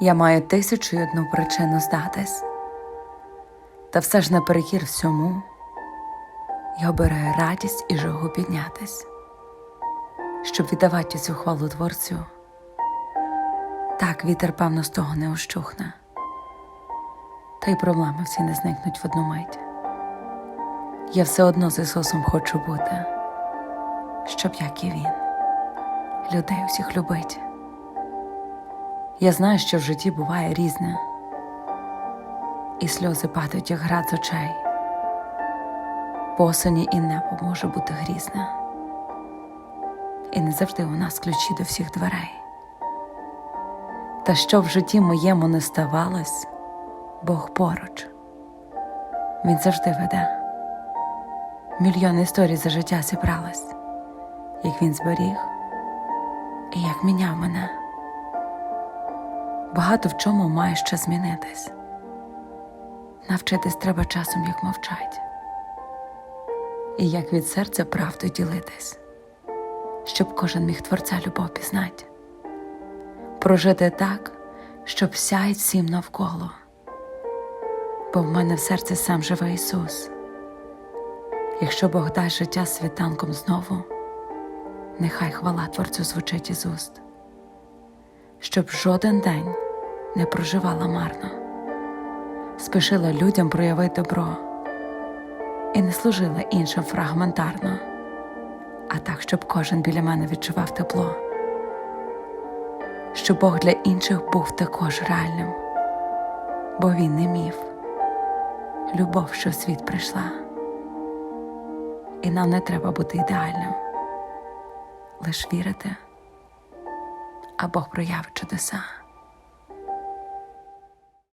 Я маю тисячу й одну причину здатись, та все ж наперекір всьому я обираю радість і жагу піднятись, щоб віддавати цю хвалу творцю. Так вітер, певно, з того не ощухне, та й проблеми всі не зникнуть в одну мить. Я все одно з Ісусом хочу бути, щоб як і Він, людей усіх любить. Я знаю, що в житті буває різне, і сльози падають, як град з очей. По і небо може бути грізне, і не завжди у нас ключі до всіх дверей. Та що в житті моєму не ставалось, Бог поруч, Він завжди веде. Мільйон історій за життя зібралось, як він зберіг і як міняв мене. Багато в чому має ще змінитись. Навчитись треба часом, як мовчать, і як від серця правду ділитись, щоб кожен міг творця любов пізнать, прожити так, щоб сяють всім навколо, бо в мене в серці сам живе Ісус. Якщо Бог дасть життя світанком знову, нехай хвала Творцю звучить із уст, щоб жоден день не проживала марно, спішила людям проявити добро. І не служила іншим фрагментарно, а так, щоб кожен біля мене відчував тепло, щоб Бог для інших був також реальним, бо він не міф, любов, що в світ прийшла. І нам не треба бути ідеальним, лиш вірити, а Бог проявить чудеса.